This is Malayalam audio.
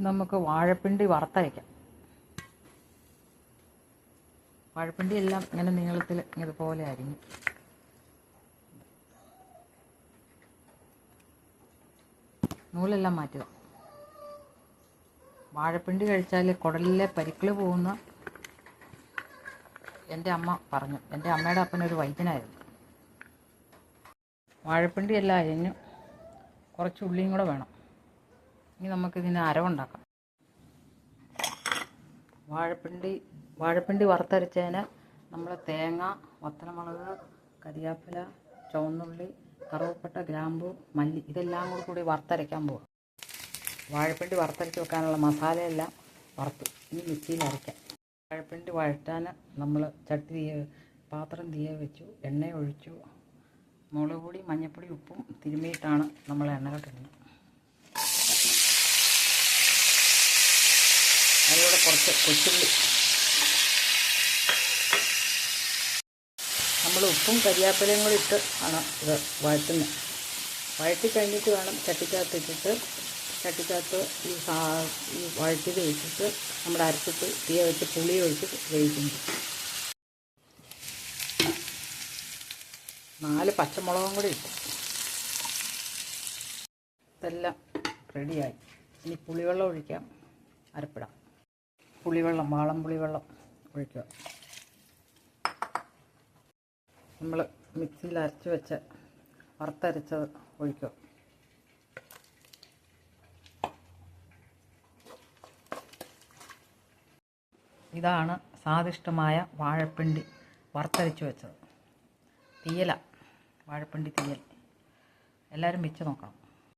നമുക്ക് വാഴപ്പിണ്ടി വറുത്തരയ്ക്കാം. വാഴപ്പിണ്ടി എല്ലാം ഇങ്ങനെ നീളത്തിൽ ഇതുപോലെ അരിഞ്ഞു. നൂലെല്ലാം മാറ്റുക. വാഴപ്പിണ്ടി കഴിച്ചാൽ കുടലിലെ പരിക്കിൾ പോകുന്ന എന്റെ അമ്മ പറഞ്ഞു. എന്റെ അമ്മയുടെ അപ്പനൊരു വൈദ്യനായിരുന്നു. വാഴപ്പിണ്ടി എല്ലാം അരിഞ്ഞു കുറച്ച് ഉള്ളിയും കൂടെ വേണം. ഇനി നമുക്കിതിന് അരവുണ്ടാക്കാം. വാഴപ്പിണ്ടി വാഴപ്പിണ്ടി വറുത്തരച്ചതിന് നമ്മൾ തേങ്ങ വത്തലമുളക് കരിയാപ്പില ചുവന്നുള്ളി കറുവപ്പട്ട ഗ്രാമ്പു മല്ലി ഇതെല്ലാം കൂടി കൂടി വറുത്തരയ്ക്കാൻ പോകും വാഴപ്പിണ്ടി വറുത്തരച്ച് വെക്കാനുള്ള മസാലയെല്ലാം വറുത്തു ഇനി മിക്സിയിൽ അരയ്ക്കാം. വാഴപ്പിണ്ടി വഴറ്റാൻ നമ്മൾ ചട്ടി തീയ പാത്രം തീയ വെച്ചു എണ്ണ ഒഴിച്ചു മുളക് പൊടി മഞ്ഞൾപ്പൊടി ഉപ്പും തിരുമ്മിയിട്ടാണ് നമ്മൾ എണ്ണ എണ്ണയിലിടുന്നത് അതിലൂടെ കുറച്ച് കൊച്ചുള്ളി. നമ്മൾ ഉപ്പും കരിയാപ്പിലയും കൂടി ഇട്ട് ആണ് ഇത് വഴറ്റുന്നത് വഴറ്റി കഴിഞ്ഞിട്ട് വേണം ചട്ടിക്കകത്ത് ഇട്ടിട്ട് ചട്ടിക്കകത്ത് ഈ സാ ഈ വഴറ്റിയത് വെച്ചിട്ട് നമ്മുടെ അരച്ചിട്ട് തീ വെച്ച് പുളി ഒഴിച്ച് വേവിക്കുന്നു. നാല് പച്ചമുളകും കൂടി ഇട്ടു. ഇതെല്ലാം റെഡിയായി ഇനി പുളിവെള്ളം ഒഴിക്കാം. അരപ്പിടാം. പുളിവെള്ളം വാളം പുളിവെള്ളം ഒഴിക്കുക. നമ്മൾ മിക്സിയിൽ അരച്ച് വെച്ച വറുത്തരച്ചത് ഒഴിക്കുക. ഇതാണ് സ്വാദിഷ്ടമായ വാഴപ്പിണ്ടി വറുത്തരച്ച് വെച്ചത്. തീയല വാഴപ്പിണ്ടി തീയൽ. എല്ലാവരും വെച്ച് നോക്കണം.